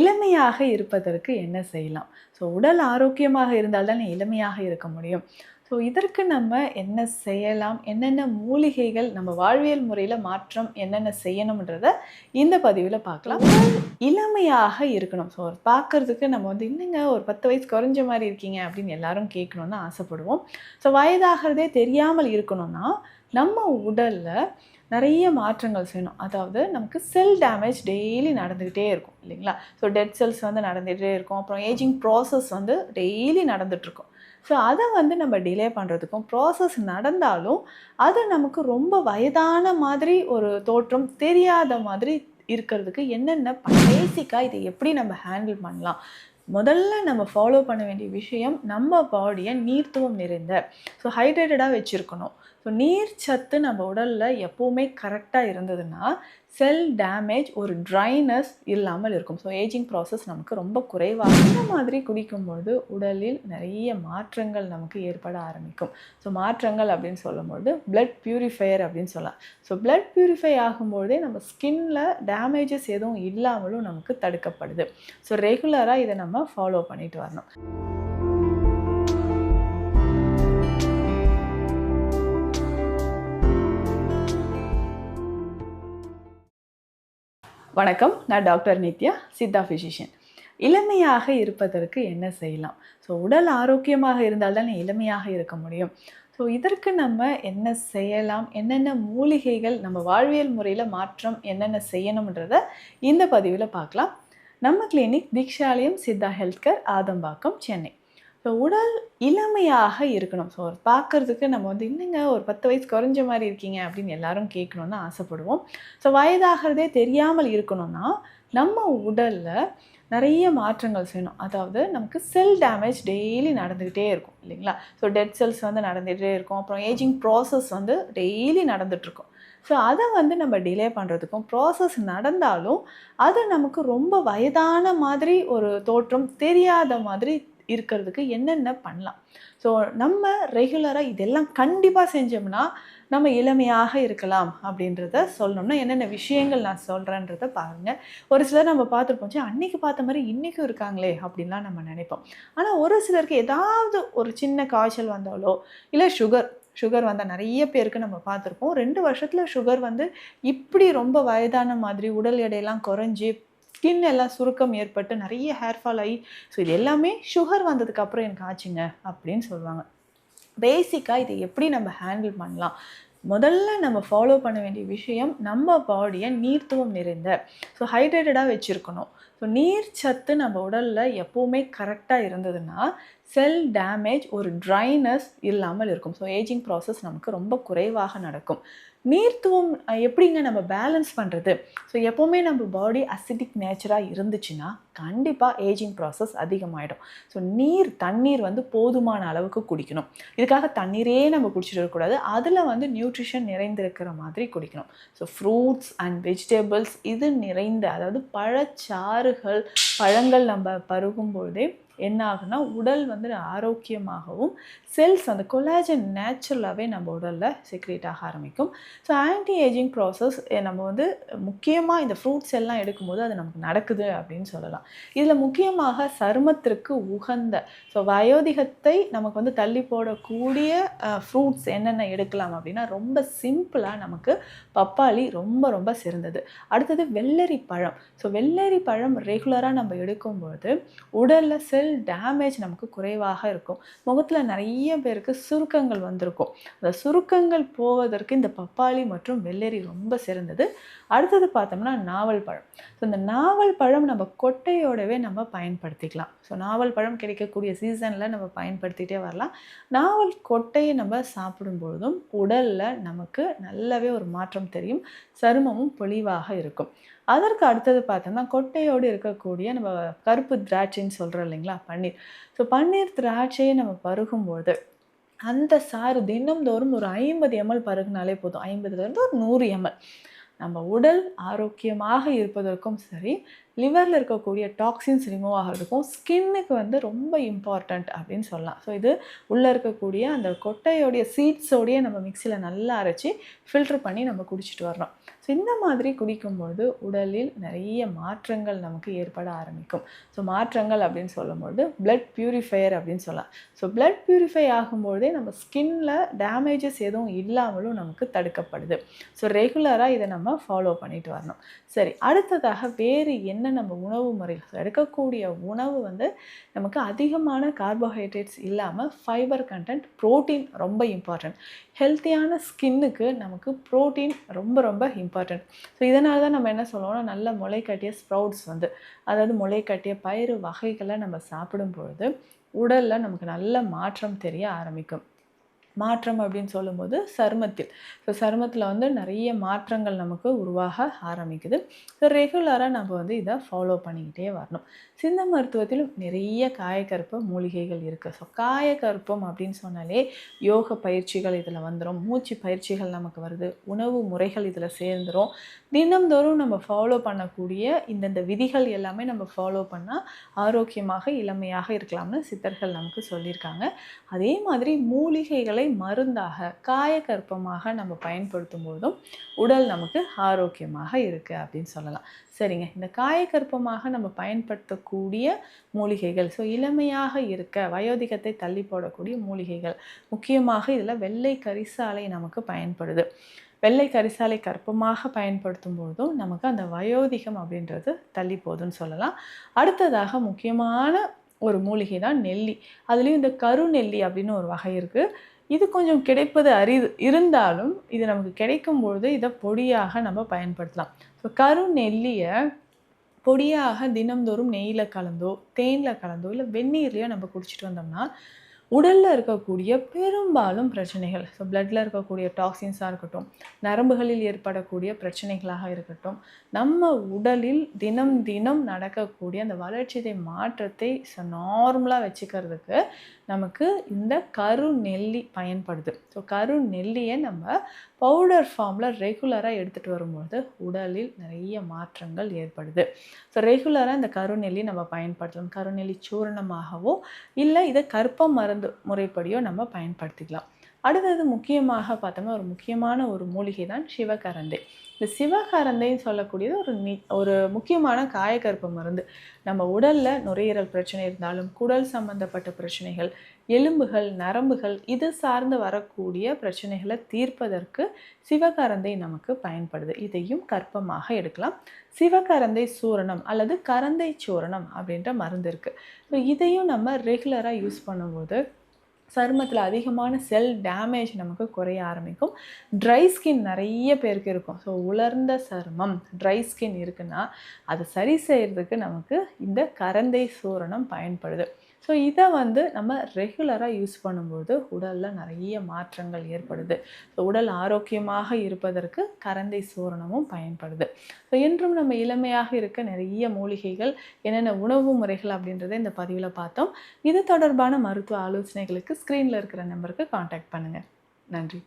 இளமையாக இருப்பதற்கு என்ன செய்யலாம்? ஸோ உடல் ஆரோக்கியமாக இருந்தால் தான் இளமையாக இருக்க முடியும். ஸோ இதற்கு நம்ம என்ன செய்யலாம்? என்னென்ன மூலிகைகள் நம்ம வாழ்வியல் முறையில் மாற்றம் என்னென்ன செய்யணுன்றத இந்த பதிவில் பார்க்கலாம். இளமையாக இருக்கணும். ஸோ பார்க்கறதுக்கு நம்ம வந்து என்னங்க ஒரு பத்து வயசு குறைஞ்ச மாதிரி இருக்கீங்க அப்படின்னு எல்லாரும் கேட்கணும்னு ஆசைப்படுவோம். ஸோ வயதாகிறதே தெரியாமல் இருக்கணும்னா நம்ம உடலில் நிறைய மாற்றங்கள் செய்யணும். அதாவது நமக்கு செல் டேமேஜ் டெய்லி நடந்துக்கிட்டே இருக்கும் இல்லைங்களா? ஸோ டெட் செல்ஸ் வந்து நடந்துகிட்டே இருக்கும். அப்புறம் ஏஜிங் ப்ராசஸ் வந்து டெய்லி நடந்துகிட்ருக்கும் ஸோ அதை வந்து நம்ம டிலே பண்ணுறதுக்கும் ப்ராசஸ் நடந்தாலும் அது நமக்கு ரொம்ப வயதான மாதிரி ஒரு தோற்றம் தெரியாத மாதிரி இருக்கிறதுக்கு என்னென்ன பேசிக்காக இதை எப்படி நம்ம ஹேண்டில் பண்ணலாம்? முதல்ல நம்ம ஃபாலோ பண்ண வேண்டிய விஷயம் நம்ம பாடியை நீர்த்துவம் நிறைந்த ஸோ ஹைட்ரேட்டடாக வச்சுருக்கணும். ஸோ நீர் சத்து நம்ம உடலில் எப்போவுமே கரெக்டாக இருந்ததுன்னா செல் டேமேஜ் ஒரு ட்ரைனஸ் இல்லாமல் இருக்கும். ஸோ ஏஜிங் ப்ராசஸ் நமக்கு ரொம்ப குறைவாக இந்த மாதிரி குடிக்கும்போது உடலில் நிறைய மாற்றங்கள் நமக்கு ஏற்பட ஆரம்பிக்கும். ஸோ மாற்றங்கள் அப்படின்னு சொல்லும்போது பிளட் பியூரிஃபையர் அப்படின்னு சொல்லலாம். ஸோ பிளட் பியூரிஃபை ஆகும்போதே நம்ம ஸ்கின்ல டேமேஜஸ் எதுவும் இல்லாமலும் நமக்கு தடுக்கப்படுது. ஸோ ரெகுலராக இதை நம்ம ஃபாலோ பண்ணிட்டு வரணும். வணக்கம். நான் டாக்டர் நித்யா சித்தா ஃபிசிஷியன் இளமையாக இருப்பதற்கு என்ன செய்யலாம்? ஸோ உடல் ஆரோக்கியமாக இருந்தால் தான் இளமையாக இருக்க முடியும். ஸோ இதற்கு நம்ம என்ன செய்யலாம்? என்னென்ன மூலிகைகள் நம்ம வாழ்வியல் முறையில் மாற்றம் என்னென்ன செய்யணுன்றத இந்த பதிவில் பார்க்கலாம். நம்ம clinic Deekshalayam Siddha health care Adambakkam Chennai. So உடல் இளமையாக இருக்கணும். ஸோ பார்க்கறதுக்கு நம்ம வந்து இன்னுங்க ஒரு பத்து வயசு குறைஞ்ச மாதிரி இருக்கீங்க? அப்படின்னு எல்லாரும் கேட்கணும்னு ஆசைப்படுவோம். ஸோ வயதாகிறதே தெரியாமல் இருக்கணும்னா நம்ம உடலில் நிறைய மாற்றங்கள் செய்யணும். அதாவது நமக்கு செல் டேமேஜ் டெய்லி நடந்துக்கிட்டே இருக்கும் இல்லைங்களா? ஸோ டெட் செல்ஸ் வந்து நடந்துகிட்டே இருக்கும். அப்புறம் ஏஜிங் ப்ராசஸ் வந்து டெய்லி நடந்துகிட்ருக்கும் ஸோ அதை வந்து நம்ம டிலே பண்ணுறதுக்கும் ப்ராசஸ் நடந்தாலும் அது நமக்கு ரொம்ப வயதான மாதிரி ஒரு தோற்றம் தெரியாத மாதிரி இருக்கிறதுக்கு என்னென்ன பண்ணலாம். ஸோ நம்ம ரெகுலராக இதெல்லாம் கண்டிப்பாக செஞ்சோம்னா நம்ம இளமையாக இருக்கலாம் அப்படின்றத சொல்லணும்னா என்னென்ன விஷயங்கள் நான் சொல்கிறேன்றத பாருங்கள் ஒரு சிலர் நம்ம பார்த்துருப்போம் சரி அன்றைக்கி பார்த்த மாதிரி இன்றைக்கும் இருக்காங்களே அப்படின்லாம் நம்ம நினைப்போம். ஆனால் ஒரு சிலருக்கு ஏதாவது ஒரு சின்ன காய்ச்சல் வந்தாலோ இல்லை சுகர் சுகர் வந்தால் நிறைய பேருக்கு நம்ம பார்த்துருப்போம். ரெண்டு வருஷத்தில் சுகர் வந்து இப்படி ரொம்ப வயதான மாதிரி உடல் எடையெல்லாம் குறைஞ்சி ஸ்கின் எல்லாம் சுருக்கம் ஏற்பட்டு நிறைய ஹேர் ஃபால் ஆகி ஸோ இது எல்லாமே சுகர் வந்ததுக்கப்புறம் எனக்கு ஆச்சுங்க அப்படின்னு சொல்லுவாங்க. பேசிக்காக இதை எப்படி நம்ம ஹேண்டில் பண்ணலாம்? முதல்ல நம்ம ஃபாலோ பண்ண வேண்டிய விஷயம் நம்ம பாடியை நீர்த்துவம் நிறைந்த ஸோ ஹைட்ரேட்டடாக வச்சுருக்கணும். ஸோ நீர் சத்து நம்ம உடலில் எப்போவுமே கரெக்டாக இருந்ததுன்னா செல் டேமேஜ் ஒரு ட்ரைனஸ் இல்லாமல் இருக்கும். ஸோ ஏஜிங் ப்ராசஸ் நமக்கு ரொம்ப குறைவாக நடக்கும். நீர்த்துவம் எப்படிங்க நம்ம பேலன்ஸ் பண்ணுறது ஸோ எப்போவுமே நம்ம பாடி அசிடிக் நேச்சராக இருந்துச்சுன்னா கண்டிப்பாக ஏஜிங் ப்ராசஸ் அதிகமாகிடும் ஸோ நீர் தண்ணீர் வந்து போதுமான அளவுக்கு குடிக்கணும். இதுக்காக தண்ணீரே நம்ம குடிச்சிட்டு இருக்கக்கூடாது அதில் வந்து நியூட்ரிஷன் நிறைந்திருக்கிற மாதிரி குடிக்கணும். ஸோ ஃப்ரூட்ஸ் அண்ட் வெஜிடபிள்ஸ் இது நிறைந்த அதாவது பழச்சாறுகள் பழங்கள் நம்ம பருகும்பொழுதே என்ன ஆகுனா உடல் வந்து ஆரோக்கியமாகவும் செல்ஸ் அந்த கொலாஜன் நேச்சுரலாகவே நம்ம உடலில் செக்ரேட் ஆக ஆரம்பிக்கும். ஸோ ஆன்டி ஏஜிங் ப்ராசஸ் நம்ம வந்து முக்கியமாக இந்த ஃப்ரூட்ஸ் எல்லாம் எடுக்கும்போது அது நமக்கு நடக்குது அப்படின்னு சொல்லலாம். இதில் முக்கியமாக சருமத்திற்கு உகந்த ஸோ வயோதிகத்தை நமக்கு வந்து தள்ளி போடக்கூடிய ஃப்ரூட்ஸ் என்னென்ன எடுக்கலாம் அப்படின்னா ரொம்ப சிம்பிளாக நமக்கு பப்பாளி ரொம்ப ரொம்ப சிறந்தது. அடுத்தது வெள்ளரி பழம் ஸோ வெள்ளரி பழம் ரெகுலராக நம்ம எடுக்கும்போது உடலில் செல் டேமேஜ் நமக்கு குறைவாக இருக்கும். முகத்தில் நிறைய பேருக்கு சுருக்கங்கள் வந்திருக்கும். அந்த சுருக்கங்கள் போவதற்கு இந்த பப்பாளி மற்றும் வெள்ளரி ரொம்ப சிறந்தது. அடுத்தது பார்த்தோம்னா நாவல் பழம். ஸோ இந்த நாவல் பழம் நம்ம கொட்டையோடவே நம்ம பயன்படுத்திக்கலாம். ஸோ நாவல் பழம் கிடைக்கக்கூடிய சீசனில் நம்ம பயன்படுத்திகிட்டே வரலாம். நாவல் கொட்டையை நம்ம சாப்பிடும் பொழுதும் உடலில் நமக்கு நல்லாவே ஒரு மாற்றம் தெரியும். சருமமும் பொலிவாக இருக்கும். அதற்கு அடுத்தது பார்த்தோம்னா கொட்டையோடு இருக்கக்கூடிய நம்ம கருப்பு திராட்சைன்னு சொல்கிறோம் இல்லைங்களா? பன்னீர். ஸோ பன்னீர் திராட்சையை நம்ம பருகும்போது அந்த சாறு தினம்தோறும் ஒரு ஐம்பது எம்எல் பருகுனாலே போதும். ஐம்பதுலேருந்து ஒரு நூறு எம்எல். நம்ம உடல் ஆரோக்கியமாக இருப்பதற்கும் சரி லிவரில் இருக்கக்கூடிய டாக்ஸின்ஸ் ரிமூவ் ஆகிறதுக்கும் ஸ்கின்னுக்கு வந்து ரொம்ப இம்பார்ட்டண்ட் அப்படின்னு சொல்லலாம். ஸோ இது உள்ளே இருக்கக்கூடிய அந்த கொட்டையோடைய சீட்ஸோடைய நம்ம மிக்சியில் நல்லா அரைச்சி ஃபில்டர் பண்ணி நம்ம குடிச்சிட்டு வரணும். ஸோ இந்த மாதிரி குடிக்கும்பொழுது உடலில் நிறைய மாற்றங்கள் நமக்கு ஏற்பட ஆரம்பிக்கும். ஸோ மாற்றங்கள் அப்படின்னு சொல்லும்பொழுது பிளட் பியூரிஃபையர் அப்படின்னு சொல்லலாம். ஸோ பிளட் பியூரிஃபை ஆகும்போதே நம்ம ஸ்கின்ல டேமேஜஸ் எதுவும் இல்லாமலும் நமக்கு தடுக்கப்படுது. ஸோ ரெகுலராக இதை நம்ம ஃபாலோ பண்ணிட்டு வரணும். சரி அடுத்ததாக வேறு என்ன நம்ம உணவு முறையில் எடுக்கக்கூடிய உணவு வந்து நமக்கு அதிகமான கார்போஹைட்ரேட்ஸ் இல்லாமல் ஃபைபர் கண்டென்ட் ப்ரோட்டீன் ரொம்ப இம்பார்ட்டன்ட் ஹெல்த்தியான ஸ்கின்னுக்கு நமக்கு ப்ரோட்டீன் ரொம்ப ரொம்ப இம்பார்ட்டன்ட் ஸோ இதனால தான் நம்ம என்ன சொல்லுவோம்னா நல்ல முளை கட்டிய ஸ்ப்ரவுட்ஸ் வந்து அதாவது முளை கட்டிய பயிறு வகைகளை நம்ம சாப்பிடும் பொழுது உடலில் நமக்கு நல்ல மாற்றம் தெரிய ஆரம்பிக்கும். மாற்றம் அப்படின்னு சொல்லும்போது சருமத்தில். ஸோ சருமத்தில் வந்து நிறைய மாற்றங்கள் நமக்கு உருவாக ஆரம்பிக்குது. ஸோ ரெகுலராக நம்ம வந்து இதை ஃபாலோ பண்ணிக்கிட்டே வரணும். சிந்த மருத்துவத்திலும் நிறைய காயக்கற்ப மூலிகைகள் இருக்குது ஸோ காயக்கற்பம் அப்படின்னு சொன்னாலே யோக பயிற்சிகள் இதில் வந்துடும் மூச்சு பயிற்சிகள் நமக்கு வருது. உணவு முறைகள் இதில் சேர்ந்துடும் தினம்தோறும் நம்ம ஃபாலோ பண்ணக்கூடிய இந்தந்த விதிகள் எல்லாமே நம்ம ஃபாலோ பண்ணால் ஆரோக்கியமாக இளமையாக இருக்கலாம்னு சித்தர்கள் நமக்கு சொல்லியிருக்காங்க. அதே மாதிரி மூலிகைகளை மருந்தாக காயக்கற்பமாக நம்ம பயன்படுத்தும் போதும் உடல் நமக்கு ஆரோக்கியமாக இருக்குது அப்படின்னு சொல்லலாம். சரிங்க. இந்த காயக்கற்பமாக நம்ம பயன்படுத்தக்கூடிய மூலிகைகள் ஸோ இளமையாக இருக்க வயோதிகத்தை தள்ளி போடக்கூடிய மூலிகைகள் முக்கியமாக இதில் வெள்ளை கரிசாலை நமக்கு பயன்படுது. வெள்ளை கரிசாலை கற்பமாக பயன்படுத்தும் பொழுதும் நமக்கு அந்த வயோதிகம் அப்படின்றது தள்ளி போகுதுன்னு சொல்லலாம். அடுத்ததாக முக்கியமான ஒரு மூலிகை தான் நெல்லி. அதுலேயும் இந்த கருநெல்லி அப்படின்னு ஒரு வகை இருக்குது இது கொஞ்சம் கிடைப்பது அரிது இருந்தாலும் இது நமக்கு கிடைக்கும் பொழுது இதை பொடியாக நம்ம பயன்படுத்தலாம். ஸோ கருநெல்லியை பொடியாக தினம்தோறும் நெய்யில் கலந்தோ தேனில் கலந்தோ இல்லை வெந்நீர்லையோ நம்ம குடிச்சிட்டு வந்தோம்னா உடலில் இருக்கக்கூடிய பெரும்பாலும் பிரச்சனைகள். ஸோ பிளட்டில் இருக்கக்கூடிய டாக்ஸின்ஸாக இருக்கட்டும் நரம்புகளில் ஏற்படக்கூடிய பிரச்சனைகளாக இருக்கட்டும் நம்ம உடலில் தினம் தினம் நடக்கக்கூடிய அந்த வளர்ச்சிதை மாற்றத்தை ஸோ நார்மலாக வச்சுக்கிறதுக்கு நமக்கு இந்த கரு நெல்லி பயன்படுது ஸோ கரு நெல்லியை நம்ம பவுடர் ஃபார்மில் ரெகுலராக எடுத்துகிட்டு வரும்பொழுது உடலில் நிறைய மாற்றங்கள் ஏற்படுது. ஸோ ரெகுலராக இந்த கருநெல்லி நம்ம பயன்படுத்தலாம் கருநெல்லி சூரணமாகவோ இல்லை இதை கற்ப மருந்து முறைப்படியோ நம்ம பயன்படுத்திக்கலாம். அடுத்தது முக்கியமாக பார்த்தோம்னா ஒரு முக்கியமான ஒரு மூலிகை தான் சிவகரந்தை இந்த சிவகாரந்தைன்னு சொல்லக்கூடியது ஒரு நி ஒரு முக்கியமான காயக்கற்ப மருந்து. நம்ம உடலில் நுரையீரல் பிரச்சனை இருந்தாலும் குடல் சம்பந்தப்பட்ட பிரச்சனைகள் எலும்புகள் நரம்புகள் இது சார்ந்து வரக்கூடிய பிரச்சனைகளை தீர்ப்பதற்கு சிவகரந்தை நமக்கு பயன்படுது. இதையும் கற்பமாக எடுக்கலாம். சிவகரந்தை சூரணம் அல்லது கரந்தை சூரணம் அப்படின்ற மருந்து இருக்குது ஸோ இதையும் நம்ம ரெகுலராக யூஸ் பண்ணும்போது சருமத்தில் அதிகமான செல் டேமேஜ் நமக்கு குறைய ஆரம்பிக்கும். ட்ரை ஸ்கின் நிறைய பேருக்கு இருக்கும். ஸோ உலர்ந்த சருமம் ட்ரை ஸ்கின் இருக்குன்னா அதை சரி செய்கிறதுக்கு நமக்கு இந்த கரந்தை சூரணம் பயன்படுது. ஸோ இதை வந்து நம்ம ரெகுலராக யூஸ் பண்ணும்போது உடலில் நிறைய மாற்றங்கள் ஏற்படுது. ஸோ உடல் ஆரோக்கியமாக இருப்பதற்கு கரந்தை சூரணமும் பயன்படுது. ஸோ என்றும் நம்ம இளமையாக இருக்க நிறைய மூலிகைகள் என்னென்ன உணவு முறைகள் அப்படின்றத இந்த பதிவில் பார்த்தோம். இது தொடர்பான மருத்துவ ஆலோசனைகளுக்கு ஸ்க்ரீனில் இருக்கிற நம்பருக்கு காண்டாக்ட் பண்ணுங்கள் நன்றி.